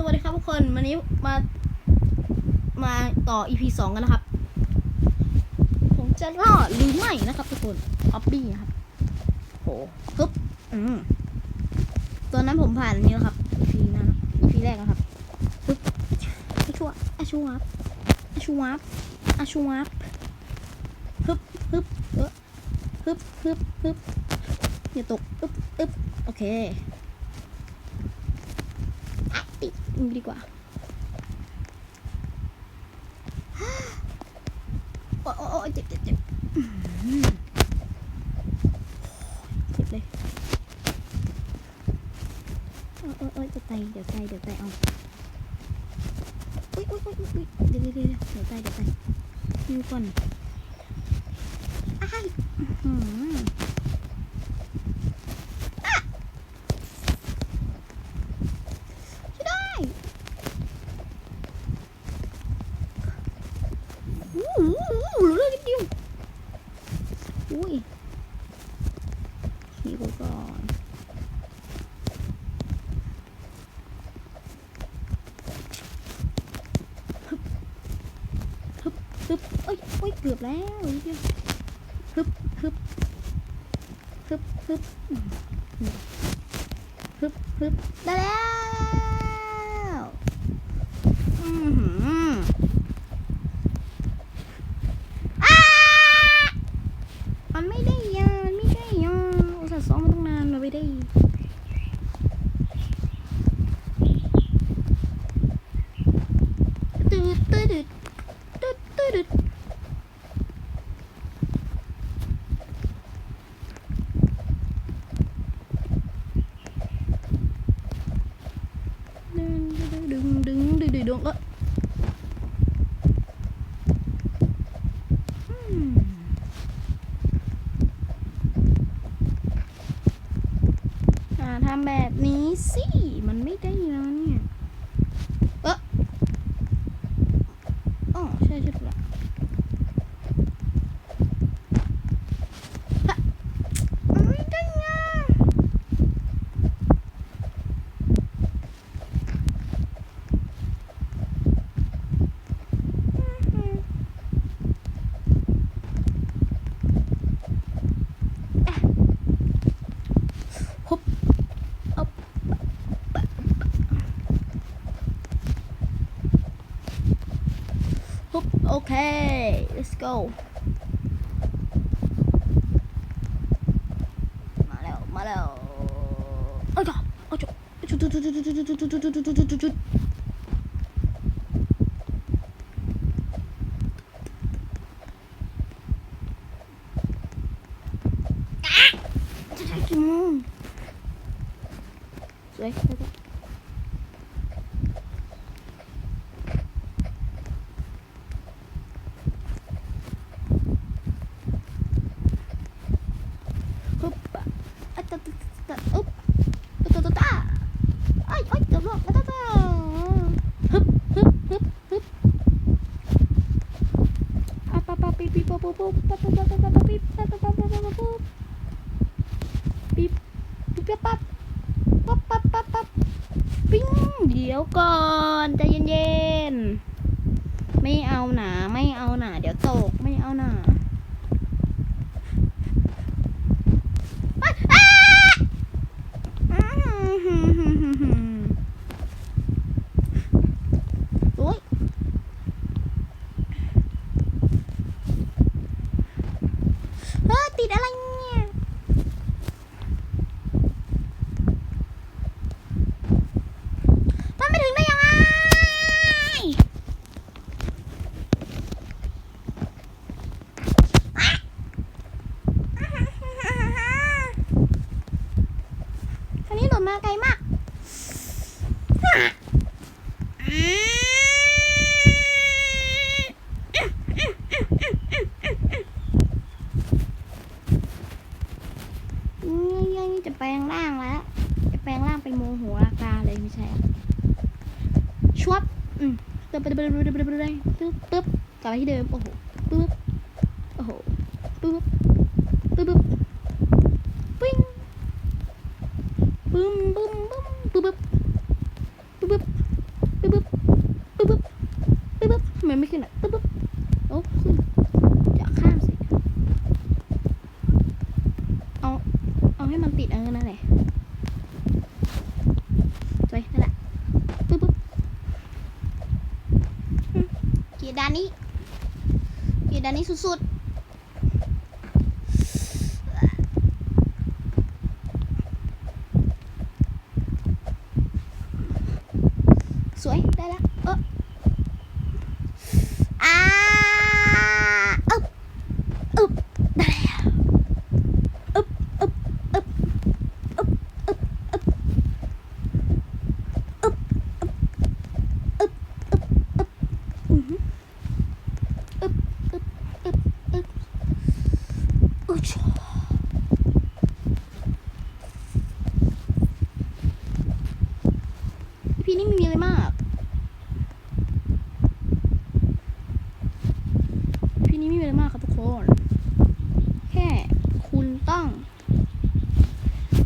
สวัสดีครับทุกคน วันนี้มา มาต่อ EP สองกันนะครับ ผมจะรอดหรือไม่นะครับทุกคนออบบี้นะครับโหปึ๊บอืมตอนนั้นผมผ่านอันนี้แล้วครับ EP นั้นนะ EP แรกนะครับปึ๊บอาชัวอาชัวบอาชัวบอาชัวบฮึบฮึบเออฮึบฮึบฮึบอย่าตกอึ๊บอึ๊บโอเค ติ ดนี่ดีกว่าโอ้โอ้เจ็บเจ็บเจ็บเจ็บเลยโอ้โอ้โอ้จะไตเดี๋ยวไตเดี๋ยวไตเอาอุ้ยอุ้ยอุ้ยอุ้ยเดี๋ยวเดี๋ยวเดี๋ยวเดี๋ยวไตเดี๋ยวไตดูก่อนอ้ายอื้อหืออะช่วยได้ อู้หูเหลือนิดเดียวอุ้ยขี่กูก่อนฮึบ ฮึบเอ้ยเอ้ยเกือบแล้วเดียวฮึบฮึบฮึบฮึบฮึบฮึบได้แล้ว 用我。Go มาแล้ว มาแล้วเอ้ยจ้ะเอ้ยจ้ะจุดจุดจุดจุดจุ ดี๋ยวก่อนใจเย็นๆ ไม่เอาหนา ไม่เอาหนา เดี๋ยวตก ไม่เอาหนาับไปที่เดิม โอ้โห ปึ๊บ โอ้โห ปึ๊บ ปึ๊บปึ๊บปิ้งปึ้มปึ้มปึ้มปึ๊บปึ๊บปึ๊บปึ๊บปึ๊บปึ๊บปึ๊บปึ๊บทำไมไม่ขึ้นอะปึ๊บเโอ้ขึ้นอย่าข้ามสิ เอา เอาให้มันติดเออนั่นแหละสวนั่นแหละปึ๊บจีดานี้ เกียดอันนี้สุด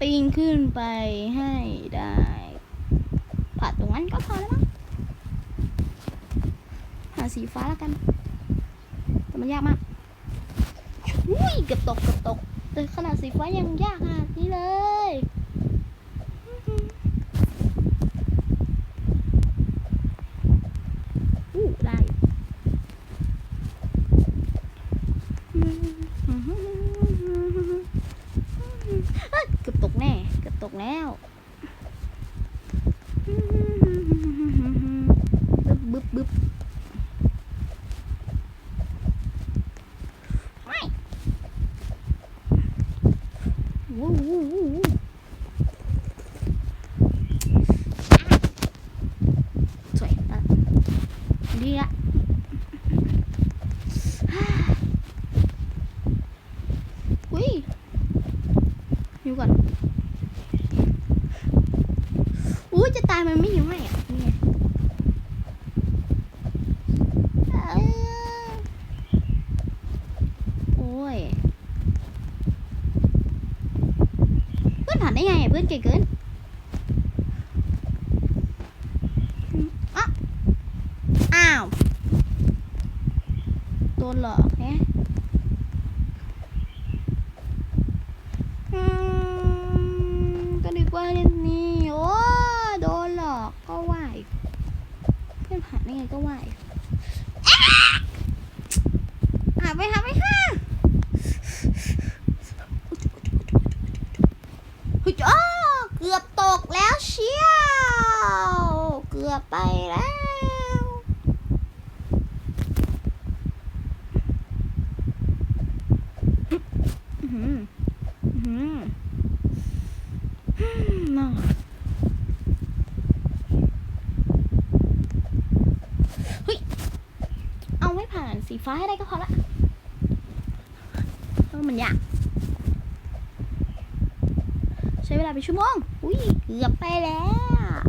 ปีนขึ้นไปให้ได้ผ่านตรงนั้นก็พอแล้วมั้งหาสีฟ้าแล้วกันแต่มันยากมากอุ้ยเกือบตกเกือบตกแต่ขนาดสีฟ้ายังยากขนาดนี้เลยอู้ได้เอ้ยเกือบตกแน่ เกือบตกแล้ว บึ๊บบึ๊บบึ๊บไม่วู้วู้วู้วู้ สวยอะดีอะอุ้ยอยู่ก่อนอุ้ยจะตายมันไม่อยู่ นเก่งเกินอ้าวโดนเหรอ ฟ้าให้ได้ก็พอละเพราะมันยากใช้เวลาเป็นชั่วโมง อุ้ยเกือบไปแล้ว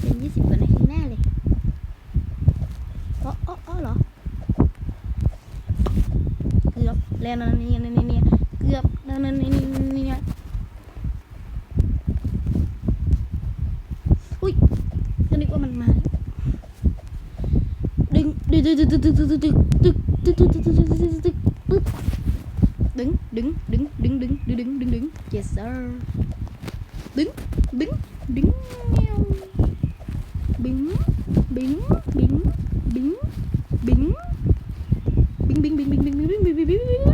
เป็นยี่สิบกว่านาทีแน่เลยอ๋ออ๋ออ๋อเหรอ เกือบแล้วนะนี่นี่นี่นี่เกือบแล้วนะนี่นนี่ งดึงดึงดึงดึง yes sir ดึงดึงดึงบิงบิงบิงบิงบิงบิง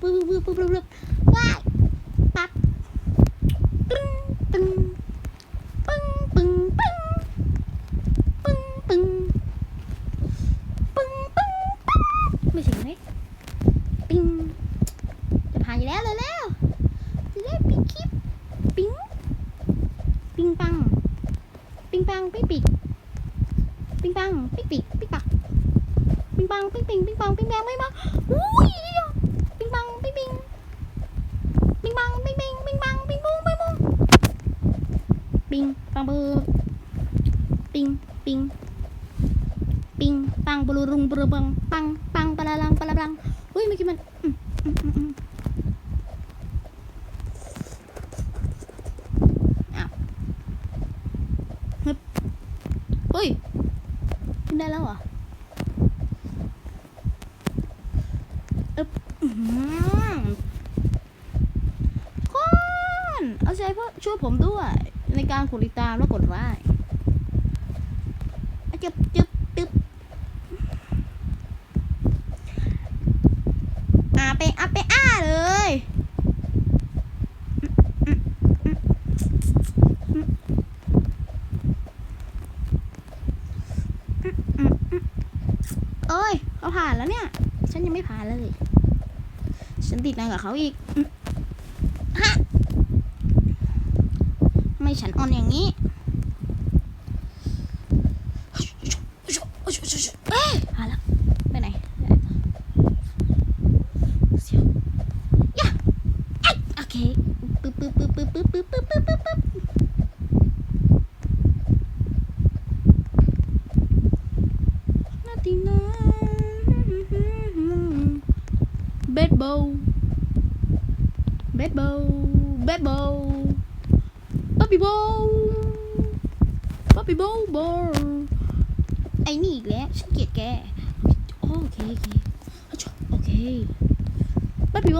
ปึ๊บปึ๊บปึ๊บปึ๊บปึ๊บว้ายปั๊บปึ้งปึ้งปึ้งปึ้งปึ้งปึ้งปึ้งปึ้งปึ้งปึ้งไม่ถึงไหมปิ้งจะผ่านอยู่แล้วเลยแล้วจะได้ปิดคลิปปิ้งปิ้งปังปิ้งปังปิ้งปิกปิ้งปังปิ้งปิกปิ้งปักปิ้งปังปิ้งปิงปิ้งปังปิ้งแดงไม่มาอุ้ย ปิงปิงปิ๊งบังปิงปิงปิงบังปิงบุ้งปิ๊งบุ้งปิงปังบูปิงปิงปิงปังบลูรุงบลูบังปังปังปลาลังปลาลังอุ้ยเมื่อกี้มันเฮ้ยขึ้นได้แล้วเหรอ ผมด้วย ในการกดติดตามและกดไลค์จึ๊บจึ๊บจึ๊บอาไปอาไปอ้าเลยเอ้ยเขาผ่านแล้วเนี่ย ฉันยังไม่ผ่านเลย ฉันติดนานกับเขาอีกอืมฮะ ทำไมฉันอ่อนอย่างนี้เอ้ยหาแล้วไปไหนเสียวยะเอ้ยโอเคปึ๊บปึ๊บปึ๊บปึ๊บปึ๊บปึ๊บปึ๊บปึ๊บปึ๊บปึ๊บนาทีนั้น ปี้โบป๊อปปี้โบโบไอ้นี่อีกแล้วฉันเกลียดแกโอเคโอเคโอเคป๊อปปี้โบ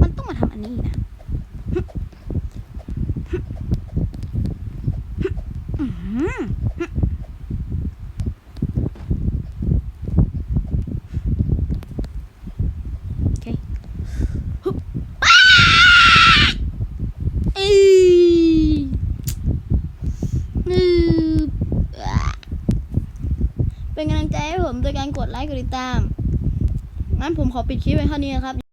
มันต้องมาทำอันนี้นะอื้อหือ เอ้ยนืบอะเป็นกำลังใจให้ผมโดยการ กดไลค์กดติดตาม งั้นผมขอปิดคลิปไว้เท่านี้นะครับ